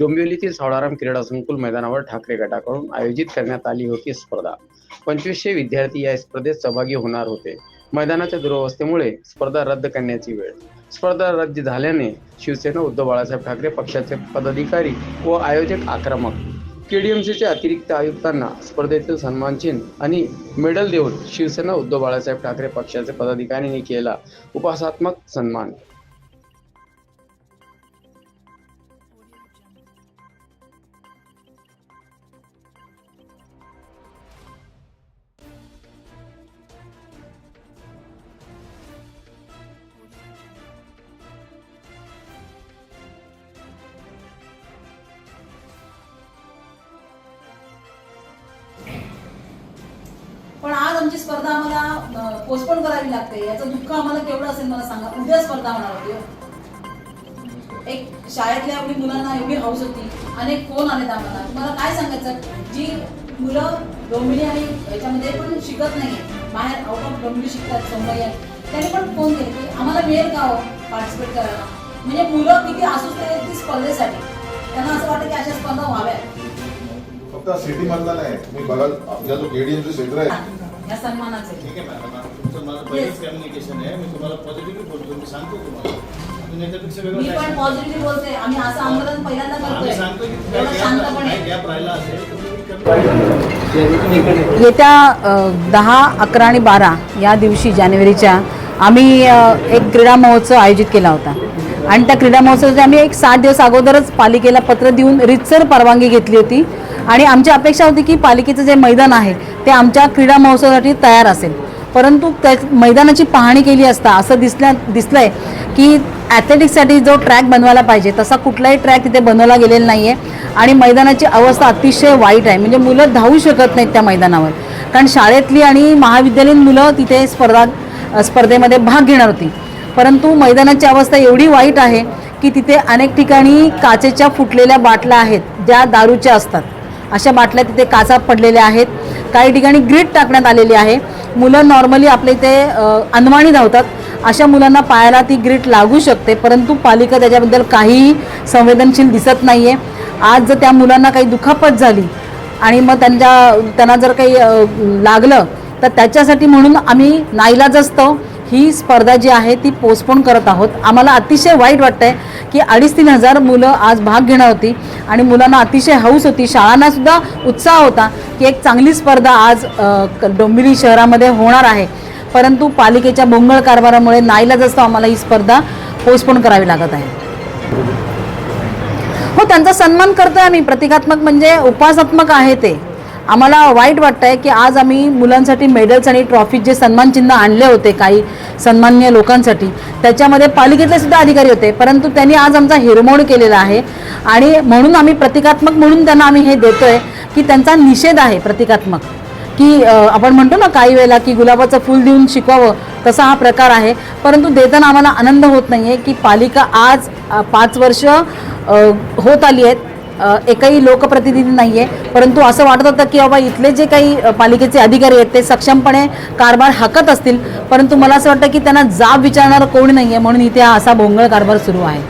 डोंबिवलीतील सावळाराम क्रीडा संकुल मैदानावर ठाकरे गटाकडून आयोजित करण्यात आली होती स्पर्धा. पंचवीसशे विद्यार्थी या स्पर्धेत सहभागी होणार होते. मैदानाच्या दुरावस्थेमुळे स्पर्धा रद्द करण्याची वेळ. स्पर्धा रद्द झाल्याने शिवसेना उद्धव बाळासाहेब ठाकरे पक्षाचे पदाधिकारी व आयोजक आक्रमक. केडीएमसीचे अतिरिक्त आयुक्तांना स्पर्धेतील सन्मानचिन्ह आणि मेडल देऊन शिवसेना उद्धव बाळासाहेब ठाकरे पक्षाचे पदाधिकाऱ्यांनी केला उपासात्मक सन्मान. पण आज आमची स्पर्धा आम्हाला पोस्टपोन करावी लागते. याचं दुःख आम्हाला केवढं असेल मला सांगा. उद्या स्पर्धा होणार होती. एक शाळेतल्या एवढी मुलांना एवढी हौस होती. अनेक फोन आलेत आम्हाला? तुम्हाला काय सांगायचं? जी मुलं डोंबिवली आणि याच्यामध्ये पण शिकत नाहीये बाहेर आउट ऑफ डोंबिवली शिकतात मुंबई त्याने त्यांनी पण फोन केले की आम्हाला मिळेल का हो पार्टिसिपेट करायला? म्हणजे मुलं किती असू ती स्पर्धेसाठी. त्यांना असं वाटतं की अशा स्पर्धा व्हाव्यात. फक्त सिटी मधला नाही तुम्ही बघाल आपल्या जो केडीएमचं क्षेत्र आहे. या सन्मानाचे ठीक आहे मॅडम. आता तुमचं माझं पहिलेच कम्युनिकेशन आहे. मी तुम्हाला पॉझिटिव्ह बोलतो मी सांगतो तुम्हाला. अजून याच्यापेक्षा वेगळं मी काय पण सांगू? पॉझिटिव्ह बोलते. आम्ही असं आंदोलन पहिल्यांदा आम्ही करतोय. सांगतो की एवढं काही शांतपणे गॅप राहिला असेल तर तुम्ही कमी येत्या अ, दहा अकरा आणि बारा या दिवशी जानेवारीच्या आम्ही अ, एक क्रीडा महोत्सव आयोजित केला होता. आणि त्या क्रीडा महोत्सवाचे आम्ही एक सात दिवस अगोदरच पालिकेला पत्र देऊन रितसर परवानगी घेतली होती. आणि आमची अपेक्षा होती की पालिकेचं जे मैदान आहे ते आमच्या क्रीडा महोत्सवासाठी तयार असेल. परंतु त्या मैदानाची पाहणी केली असता असं दिसल्या दिसलंय की ॲथलेटिक्ससाठी जो ट्रॅक बनवायला पाहिजे तसा कुठलाही ट्रॅक तिथे बनवला गेलेला नाही आहे आणि मैदानाची अवस्था अतिशय वाईट आहे. म्हणजे मुलं धावू शकत नाहीत त्या मैदानावर. कारण शाळेतली आणि महाविद्यालयीन मुलं तिथे स्पर्धा स्पर्धेमध्ये भाग घेणार होती. परंतु मैदानाची अवस्था एवढी वाईट आहे की तिथे अनेक ठिकाणी काचेच्या फुटलेल्या बाटल्या आहेत ज्या दारूच्या असतात. अशा बाटल्या तिथे काचा पडलेल्या आहेत. काही ठिकाणी ग्रीड टाकण्यात आलेली आहे. मुलं नॉर्मली आपल्या इथे अनवाणी धावतात. अशा मुलांना पायाला ती ग्रीट लागू शकते परंतु पालिका त्याच्याबद्दल काहीही संवेदनशील दिसत नाही आहे आज जर त्या मुलांना काही दुखापत झाली आणि मग त्यांच्या त्यांना जर काही लागलं तर त्याच्यासाठी म्हणून आम्ही नाईलाज असतो. ही स्पर्धा जी आहे ती पोस्टपोन करत आहोत. आम्हाला अतिशय वाईट वाटतं आहे की अडीच तीन हजार मुलं आज भाग घेणार होती आणि मुलांना अतिशय हौस होती. शाळांनासुद्धा उत्साह होता की एक चांगली स्पर्धा आज डोंबिवली शहरामध्ये होणार आहे. परंतु पालिकेच्या बोंगळ कारभारामुळे नाईलाज असतो आम्हाला ही स्पर्धा पोस्टपोन करावी लागत आहे. हो त्यांचा सन्मान करतोय आम्ही. प्रतिकात्मक म्हणजे उपासात्मक आहे ते. आम्हाला वाईट वाटतं आहे की आज आम्ही मुलांसाठी मेडल्स आणि ट्रॉफीज जे सन्मानचिन्ह आणले होते काही सन्मान्य लोकांसाठी त्याच्यामध्ये पालिकेतले सुद्धा अधिकारी होते परंतु त्यांनी आज आमचा हिरमोड केलेला आहे. आणि म्हणून आम्ही प्रतिकात्मक म्हणून त्यांना आम्ही हे देतोय की त्यांचा निषेध आहे प्रतिकात्मक. की आपण म्हणतो ना काही वेळेला की गुलाबाचं फूल देऊन शिकवावं तसा हा प्रकार आहे. परंतु देताना आम्हाला आनंद होत नाही आहे की पालिका आज पाच वर्ष होत आली आहेत. एकही लोकप्रतिनिधी नाही आहे परंतु असं वाटत होतं की बाबा इथले जे काही पालिकेचे अधिकारी आहेत ते सक्षमपणे कारभार हाकत असतील. परंतु मला असं वाटतं की त्यांना जाब विचारणारं कोणी नाही आहे म्हणून इथे हा असा भोंगळ कारभार सुरू आहे.